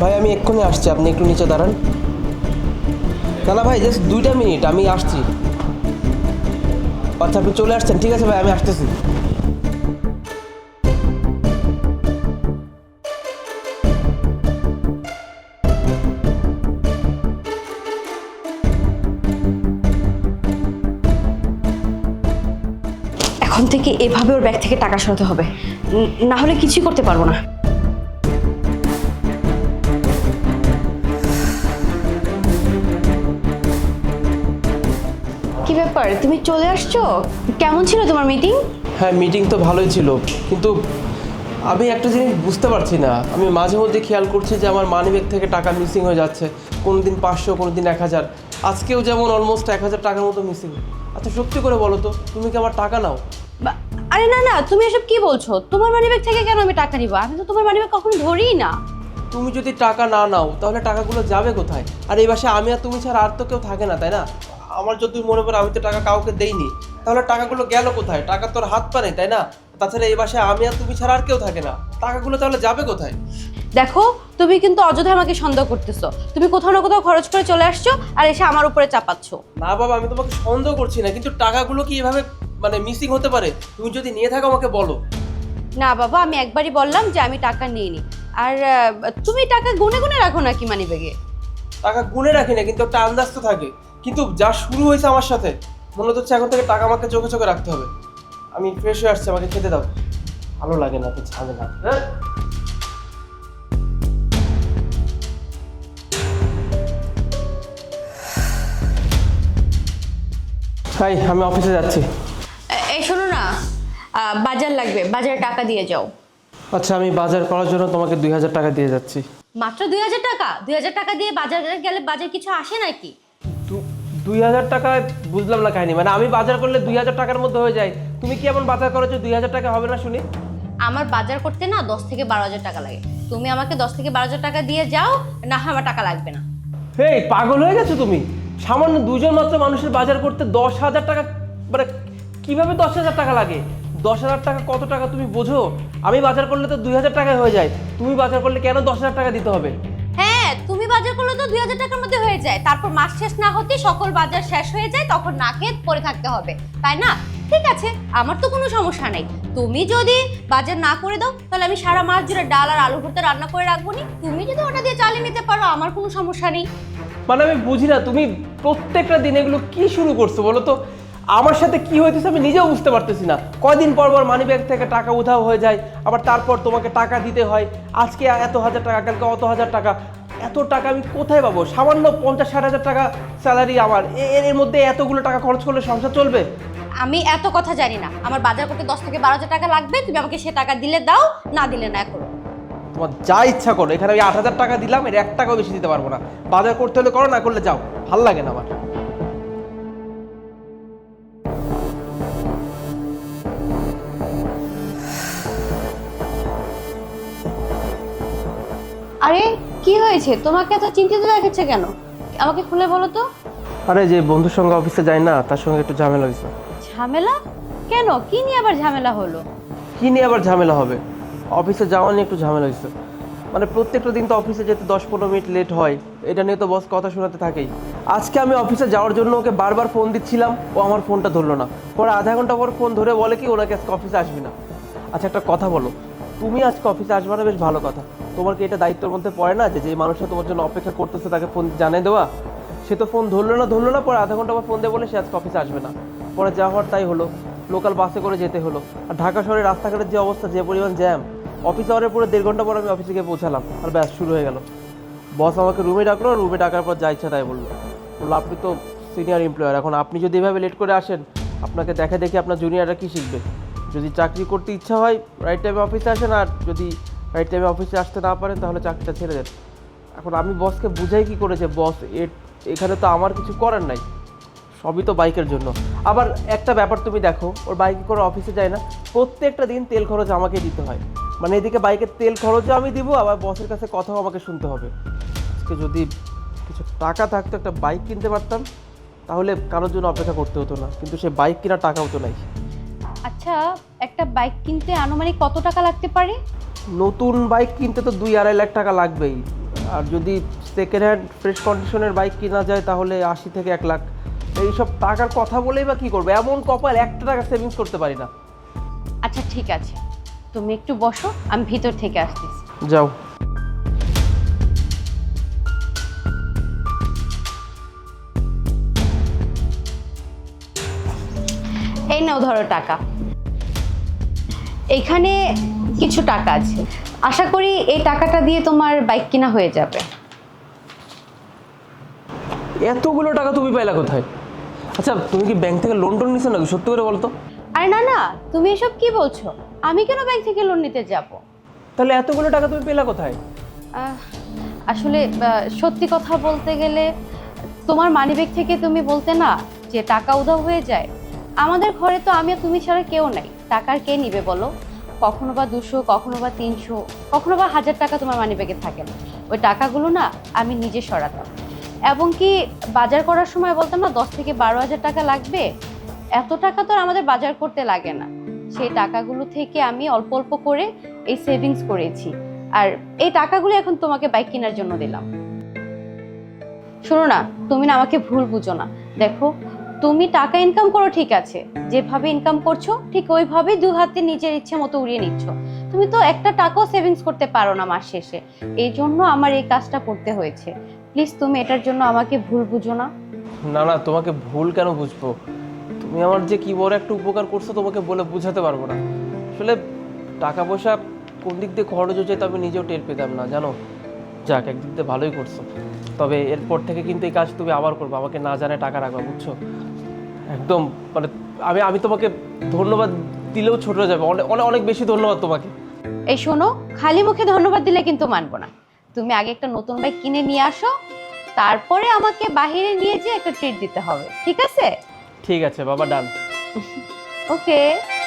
ভাই, আমি এক্ষুনি আসছি, আপনি একটু নিচে দাঁড়ান। না ভাই জাস্ট দুইটা মিনিট, আমি আসছি। আচ্ছা আপনি চলে আসছেন, ঠিক আছে ভাই, আমি আসতেছি। এখন থেকে এভাবে ওর ব্যাগ থেকে টাকা সরাতে হবে। না হলে কিছুই করতে পারব না। ব্যাপার তুমি চলে আসছো? কেমন ছিল তোমার মিটিং হ্যাঁ মিটিং তো ভালোই ছিল কিন্তু আমি একটা জিনিস বুঝতে পারছি না। আমি মাঝে মধ্যে খেয়াল করছি যে আমার মানিব্যাগ থেকে টাকা মিসিং হয়ে যাচ্ছে কোনো দিন পাঁচশো কোনো দিন এক হাজার। আজকেও যেমন অলমোস্ট এক হাজার টাকার মতো মিসিং আচ্ছা সত্যি করে বলো তো তুমি কি আমার টাকা নাও? আরে না না তুমি এসব কি বলছো? তোমার মানিব্যাগ থেকে কেন আমি টাকা নিব? আমি তো তোমার মানিব্যাগ কখনো ধরিই না। তুমি যদি টাকা না নাও তাহলে টাকাগুলো যাবে কোথায়? আর এই বাসায় আমি আর তুমি ছাড়া আর তো কেউ থাকে না তাই না? আমার যদি মনে পড়ে আমি তো টাকা কাউকে দেইনি তাহলে টাকাগুলো গেল কোথায়? টাকা তোর হাত পা নেই তাই না? তাছাড়া এই বাসায় আমি আর তুমি ছাড়া আর কেউ থাকে না। টাকাগুলো তাহলে যাবে কোথায়? দেখো তুমি কিন্তু অযথা আমাকে সন্দেহ করতেছো। তুমি কোথাও না কোথাও খরচ করে চলে আসছো আর এসে আমার উপরে চাপাচ্ছ। না বাবা আমি তোমাকে সন্দেহ করছি না কিন্তু টাকাগুলো কি এভাবে মানে মিসিং হতে পারে? তুমি যদি নিয়ে থাকো আমাকে বলো। না বাবা আমি একবারই বললাম যে আমি টাকা নিইনি। আর আহ, তুমি টাকা গুনে গুনে রাখো নাকি মানিব্যাগে? টাকা গুনে রাখি না কিন্তু একটা আন্দাজ তো থাকে। কিন্তু যা শুরু হয়েছে আমার সাথে মনে হচ্ছে এখন থেকে টাকা আমাকে চোখে চোখে রাখতে হবে। আমি ফ্রেশ হয়ে আসছি আমাকে খেতে দাও। ভালো লাগে না তো ঝামেলা হ্যাঁ? হাই আমি অফিসে যাচ্ছি। এই শোনো না বাজার লাগবে বাজারে টাকা দিয়ে যাও। আচ্ছা আমি বাজার করার জন্য তোমাকে দুই হাজার টাকা দিয়ে যাচ্ছি। মাত্র দুই হাজার টাকা? দুই হাজার টাকা দিয়ে বাজারে গেলে বাজার কিছু আসে নাকি? দুই হাজার টাকায় বুঝলাম না কাহিনি। মানে আমি বাজার করলে দুই হাজার টাকার মধ্যে হয়ে যায়। তুমি কি এমন বাজার করেছ দুই হাজার টাকা হবে না শুনি? আমার বাজার করতে না দশ থেকে বারো হাজার টাকা লাগে। তুমি আমাকে দশ থেকে বারো হাজার টাকা দিয়ে যাও না হয় আমার টাকা লাগবে না। হেই পাগল হয়ে গেছো তুমি? সামান্য দুজন মাত্র মানুষের বাজার করতে দশ হাজার টাকা মানে কীভাবে দশ হাজার টাকা লাগে? দশ হাজার টাকা কত টাকা তুমি বোঝো? আমি বাজার করলে তো দুই হাজার টাকায় হয়ে যায়। তুমি বাজার করলে কেন দশ হাজার টাকা দিতে হবে? বাজার করলে তো দুই হাজার টাকার মধ্যে হয়ে যায়। তারপর মাস শেষ না হতে সকল বাজার শেষ হয়ে যায়, তখন না খেয়ে থাকতে হবে। তাই না? ঠিক আছে, আমার তো কোনো সমস্যা নেই। তুমি যদি বাজার না করে দাও, তাহলে আমি সারা মাস জুড়ে ডাল আর আলু ভর্তা রান্না করে রাখব নি। তুমি যদি ওটা দিয়ে চালিয়ে নিতে পারো, আমার কোনো সমস্যা নেই। মানে আমি বুঝি না, তুমি প্রত্যেকটা দিন এগুলো কি শুরু করছ বলো তো? আমার সাথে কি হইতেছে আমি নিজেও বুঝতে পারতেছি না। কয়দিন পর পর মানি ব্যাগ থেকে টাকা উধাও হয়ে যায়, আবার তারপর তোমাকে টাকা দিতে হয়। আজকে এত হাজার টাকা, কালকে অত হাজার টাকা। এত টাকা আমি কোথায় পাবো? সামান্য পঞ্চাশ ষাট হাজার টাকা স্যালারি আমার। এ- এর- এর মধ্যে এতগুলো টাকা খরচ করলে সংসার চলবে? আমি এত কথা জানি না। আমার বাজার করতে দশ থেকে বারো হাজার টাকা লাগবে তুমি আমাকে সে টাকা দিলে দাও না দিলে না এখন। তোমার যা ইচ্ছা করো। এখানে আমি আট হাজার টাকা দিলাম এর এক টাকাও বেশি দিতে পারব না। বাজার করতে হলে করো না করলে যাও। ভালো লাগে না আমার। কি হয়েছে? তোমাকে এত চিন্তিত দেখাচ্ছে কেন? আমাকে খুলে বলো তো। আরে যে বন্ধুর সঙ্গে অফিসে যাই না তার সঙ্গে একটু ঝামেলা হয়েছে। ঝামেলা? কেন? কি নিয়ে আবার ঝামেলা হলো? কি নিয়ে আবার ঝামেলা হবে? অফিসে যাওয়া নিয়ে একটু ঝামেলা হয়েছে। মানে প্রত্যেকটা দিন তো অফিসে যেতে দশ পনেরো মিনিট লেট হয়। এটা নিয়ে তো বস কথা শোনাতে থাকেই। আজকে আমি অফিসে যাওয়ার জন্য ওকে বারবার ফোন দিচ্ছিলাম ও আমার ফোনটা ধরলো না। পরে আধা ঘণ্টা পর ফোন ধরে বলে কি ওনাকে আজকে অফিসে আসবি না। আচ্ছা একটা কথা বলো। তুমি আজকে অফিসে আসবে না, বেশ ভালো কথা। তোমার কি এটা দায়িত্বের মধ্যে পড়ে না যে যে মানুষটা তোমার জন্য অপেক্ষা করতেছে তাকে ফোন জানিয়ে দেওয়া? সে তো ফোন ধরলো না ধরলো না, পরে আধা ঘণ্টা পর ফোন দিয়ে বলে সে আজকে অফিসে আসবে না। পরে যা হওয়ার তাই হলো। লোকাল বাসে করে যেতে হলো। আর ঢাকা শহরের রাস্তাঘাটের যে অবস্থা, যে পরিমাণ জ্যাম অফিস আওয়ারের পরে দেড় ঘণ্টা পর আমি অফিসে গিয়ে পৌঁছালাম। আর ব্যাস, শুরু হয়ে গেল। বস আমাকে রুমে ডাকলো রুমে ডাকার পর যা ইচ্ছা তাই বলল। বলল, আপনি তো সিনিয়র এমপ্লয়ার এখন আপনি যদি এভাবে লেট করে আসেন, আপনাকে দেখে দেখে আপনার জুনিয়ররা কী শিখবে? যদি চাকরি করতে ইচ্ছা হয় রাইট টাইমে অফিসে আসেন, আর যদি রাইট টাইমে অফিসে আসতে না পারেন, তাহলে চাকরিটা ছেড়ে দেন। এখন আমি বসকে বুঝাই কি করেছে বস এখানে তো আমার কিছু করার নাই। সবই তো বাইকের জন্য। আবার একটা ব্যাপার তুমি দেখো, ওর বাইকে করে অফিসে যায় না, প্রত্যেকটা দিন তেল খরচ আমাকে দিতে হয়। মানে এদিকে বাইকের তেল খরচও আমি দিব, আবার বসের কাছে কথাও আমাকে শুনতে হবে। আজকে যদি কিছু টাকা থাকতো, একটা বাইক কিনতে পারতাম, তাহলে কারোর জন্য অপেক্ষা করতে হতো না। কিন্তু সে বাইক কেনার টাকাও তো নাই। আচ্ছা একটা বাইক কিনতে আনুমানিক কত টাকা লাগতে পারে? নতুন বাইক কিনতে তো দুই আড়াই লাখ টাকা লাগবেই। আর যদি সেকেন্ড হ্যান্ড ফ্রেশ কন্ডিশনের বাইক কেনা যায় তাহলে আশি থেকে এক লাখ। এইসব টাকার কথা বলেই বা কী করব? এমন কপাল একটা টাকা সেভিংস করতে পারি না। আচ্ছা ঠিক আছে। তুমি একটু বসো আমি ভিতর থেকে আসতেছি। যাও। এই নাও ধরো টাকা। এখানে কিছু টাকা আছে। আশা করি এই টাকাটা দিয়ে তোমার বাইক কেনা হয়ে যাবে। এতগুলো টাকা তুমি পাইলা কোথায়? আচ্ছা তুমি কি ব্যাংক থেকে লোন টোন নিছো নাকি? সত্যি করে বলতো আরে না না তুমি এসব কি বলছো? আমি কেন ব্যাংক থেকে লোন নিতে যাব? তাহলে এতগুলো টাকা তুমি পেলা কোথায়? আসলে সত্যি কথা বলতে গেলে তোমার মানিব্যাগ থেকে তুমি বলতে না যে টাকা উধাও হয়ে যায় আমাদের ঘরে তো আমি তুমি ছাড়া কেউ নাই। টাকার কে নিবে বলো? কখনো বা দুশো, কখনো বা তিনশো, কখনো বা হাজার টাকা তোমার মানিব্যাগে থাকে না। ওই টাকাগুলো না আমি নিজে সরাতাম। এবং কি বাজার করার সময় বলতাম না, দশ থেকে বারো হাজার টাকা লাগবে? এত টাকা তো আর আমাদের বাজার করতে লাগে না। সেই টাকাগুলো থেকে আমি অল্প অল্প করে এই সেভিংস করেছি। আর এই টাকাগুলো এখন তোমাকে বাইক কেনার জন্য দিলাম। শোনো না, তুমি না আমাকে ভুল বুঝো না। দেখো তুমি টাকা ইনকাম করো, ঠিক আছে। যেভাবে ইনকাম করছ, ঠিক ওইভাবেই দু হাতে নিজের ইচ্ছে মতো উড়িয়ে নিচ্ছ। তুমি তো একটা টাকাও সেভিংস করতে পারো না মাস শেষে। এই জন্য আমার এই কাজটা করতে হয়েছে। প্লিজ তুমি এটার জন্য আমাকে ভুল বুঝো না। না না, তোমাকে ভুল কেন বুঝব? তুমি আমার যে কি বড় একটা উপকার করছ, তোমাকে বলে বোঝাতে পারব না। আসলে টাকা পয়সা কোন দিক দিয়ে খরচ হচ্ছে তা আমি নিজেও টের পেতাম না, জানো? যাক একদিক দিয়ে ভালোই করছ। তবে এরপর থেকে কিন্তু এই কাজ তুমি আবার করবে আমাকে না জানে টাকা রাখবা বুঝছ? একদম মানে আমি আমি তোমাকে ধন্যবাদ দিলেও ছোট যাবে অনেক অনেক অনেক বেশি ধন্যবাদ তোমাকে। এই শোনো খালি মুখে ধন্যবাদ দিলে কিন্তু মানবো না। তুমি আগে একটা নতুন বাইক কিনে নিয়ে আসো তারপরে আমাকে বাহিরে নিয়ে যেয়ে একটা ট্রিট দিতে হবে ঠিক আছে? ঠিক আছে বাবা ডান ওকে